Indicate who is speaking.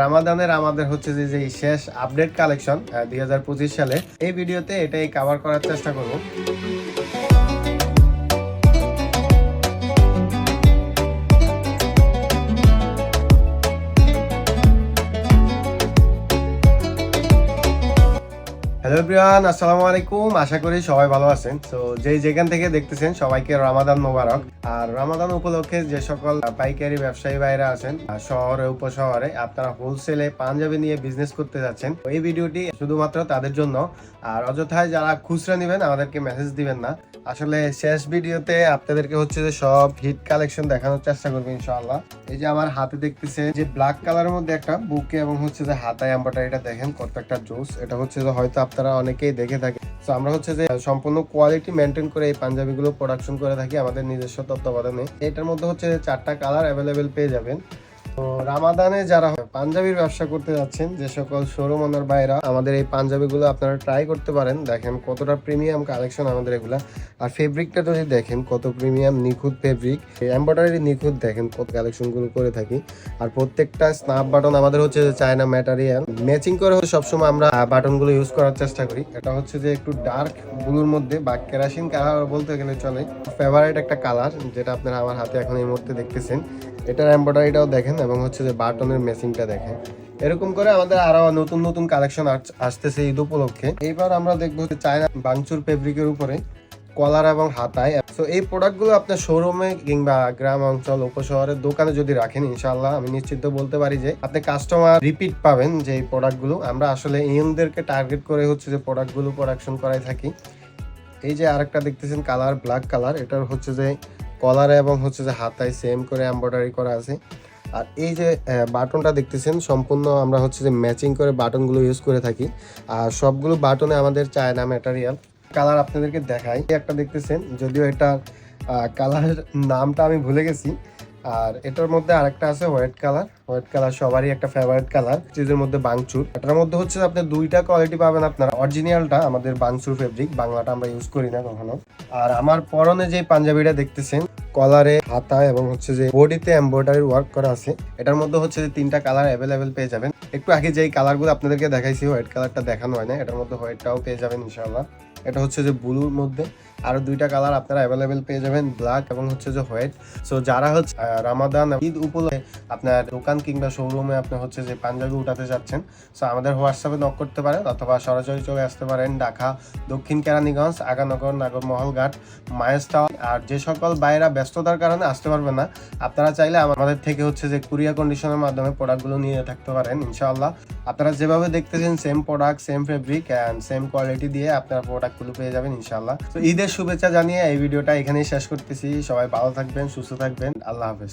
Speaker 1: রামাদানের আমাদের হচ্ছে যে যে শেষ আপডেট কালেকশন দুই হাজার পঁচিশ সালে, এই ভিডিওতে এটাই কাভার করার চেষ্টা করব। হ্যালো এভরিওয়ান আসসালামু আলাইকুম আশা করি সবাই ভালো আছেন। তো যে যেখান থেকে দেখতেছেন, সবাইকে রমাদান মোবারক। আর রমাদান উপলক্ষে যে সকল পাইকারি ব্যবসায়ী ভাইরা আছেন শহরে, উপশহরে, আপনারা হোলসেলে পাঞ্জাবি নিয়ে বিজনেস করতে যাচ্ছেন এই ভিডিওটি শুধুমাত্র তাদের জন্য। আর অযথায় যারা খুচরা নেবেন, আমাদেরকে মেসেজ দিবেন না। আসলে শেষ ভিডিওতে আপনাদেরকে হচ্ছে যে সব হিট কালেকশন দেখানোর চেষ্টা করব, ইনশাআল্লাহ। এই যে আমার হাতে দেখতেছে যে ব্ল্যাক কালারের মধ্যে একটা বুকে এবং হচ্ছে যে হাতায় এম্বয়ডারিটা দেখেন, কত একটা জোস এটা হচ্ছে যে হয়তো আপনারা অনেকেই দেখে থাকেন তো আমরা হচ্ছে যে সম্পূর্ণ কোয়ালিটি মেনটেন করে এই পাঞ্জাবিগুলো প্রোডাকশন করে থাকি আমাদের নিজস্ব তত্ত্বাবধানে। এটার মধ্যে হচ্ছে চারটা কালার অ্যাভেলেবেল পেয়ে যাবেন। রামাদানে যারা পাঞ্জাবির ব্যবসা করতে যাচ্ছেন, যে সকল শোরুম ওনার বাইরা আমাদের এই পাঞ্জাবিগুলো আপনারা ট্রাই করতে পারেন। দেখেন কতটা প্রিমিয়াম কালেকশন আমাদের এগুলা। আর ফেব্রিকটা যদি দেখেন, কত প্রিমিয়াম নিখুঁত ফেব্রিক এমব্রয়ডারি নিখুঁত দেখেন কত কালেকশনগুলো করে থাকি। আর প্রত্যেকটা স্নাপ বাটন আমাদের হচ্ছে চায়না ম্যাটেরিয়াল ম্যাচিং করে সবসময় আমরা বাটনগুলো ইউজ করার চেষ্টা করি। এটা হচ্ছে যে একটু ডার্ক ব্লুর মধ্যে, বা কেরাসিন কালার বলতে গেলে চলে। ফেভারিট একটা কালার যেটা আপনারা আমার হাতে এখন এই মুহূর্তে দেখতেছেন। এটার এমব্রয়ডারিটাও দেখেন এবং হচ্ছে যে বাটনের মেশিনটা দেখেন এরকম করে আমাদের আরও নতুন নতুন কালেকশন আসতেছে ঈদ উপলক্ষে। এইবার আমরা দেখব চায়না বাংচুর ফেব্রিকের উপরে, কলার এবং হাতায়। তো এই প্রোডাক্টগুলো আপনার শোরুমে কিংবা গ্রাম অঞ্চল, উপশহরের দোকানে যদি রাখেন ইনশাল্লাহ আমি নিশ্চিত বলতে পারি যে আপনি কাস্টমার রিপিট পাবেন যে এই প্রোডাক্টগুলো আমরা আসলে ইয়ংদেরকে টার্গেট করে হচ্ছে যে প্রোডাক্টগুলো প্রোডাকশন করাই থাকি। এই যে আরেকটা দেখতেছেন কালার ব্ল্যাক কালার এটার হচ্ছে যে কলারে এবং হচ্ছে যে হাতায় সেম করে এমব্রয়ডারি করা আছে। আর এই যে বাটনটা দেখতেছেন, সম্পূর্ণ আমরা হচ্ছে যে ম্যাচিং করে বাটনগুলো ইউজ করে থাকি। আর সবগুলো বাটনে আমাদের চায়না ম্যাটারিয়াল কালার আপনাদেরকে দেখাই। একটা দেখতেছেন, যদিও এটা কালারের নামটা আমি ভুলে গেছি আর এটার মধ্যে আরেকটা আছে হোয়াইট কালার। হোয়াইট কালার সবারই একটা ফেভারিট কালার। চিজের মধ্যে বাংচুর। এটার মধ্যে হচ্ছে আপনি দুইটা কোয়ালিটি পাবেন আপনার। অরিজিনালটা আমাদের বাংচুর ফেব্রিক বাংলাটা আমরা ইউজ করি না কখনো। আর আমার পরনে যে পাঞ্জাবিটা দেখতেছেন কলারে হাতা এবং হচ্ছে যে বডিতে এমব্রয়ডারি ওয়ার্ক করা আছে, এটার মধ্যে হচ্ছে যে তিনটা কালার অ্যাভেলেবেল পেয়ে যাবেন। একটু আগে যেই কালারগুলো আপনাদেরকে দেখাইছি, হোয়াইট কালারটা দেখানো হয় না এটার মধ্যে হোয়াইটটাও পেয়ে যাবেন ইনশাআল্লাহ। এটা হচ্ছে যে ব্লুর মধ্যে। আরও দুইটা কালার আপনারা অ্যাভেলেবেল পেয়ে যাবেন ব্ল্যাক এবং হচ্ছে যে হোয়াইট সো যারা হচ্ছে রামাদান ঈদ উপলক্ষে আপনার দোকান কিংবা শোরুমে আপনি হচ্ছে যে পাঞ্জাবি উঠাতে যাচ্ছেন সো আমাদের হোয়াটসঅ্যাপে নক করতে পারেন অথবা সরাসরি চলে আসতে পারেন ঢাকা, দক্ষিণ কেরানীগঞ্জ, আগানগর নাগরমহলঘাট মায়েস্টাও আর যে সকল বাইরা ব্যস্ততার কারণে আসতে পারবেন না, আপনারা চাইলে আমাদের থেকে হচ্ছে যে কুরিয়ার কন্ডিশনের মাধ্যমে প্রোডাক্টগুলো নিয়ে থাকতে পারেন, ইনশাআল্লাহ। আপনারা যেভাবে দেখতেছেন same product same fabric and same quality দিয়ে আপনারা প্রোডাক্টগুলো পেয়ে যাবেন ইনশাল্লাহ তো ঈদের শুভেচ্ছা জানিয়ে এই ভিডিওটা এখানেই শেষ করতেছি। সবাই ভালো থাকবেন, সুস্থ থাকবেন। আল্লাহ হাফেজ।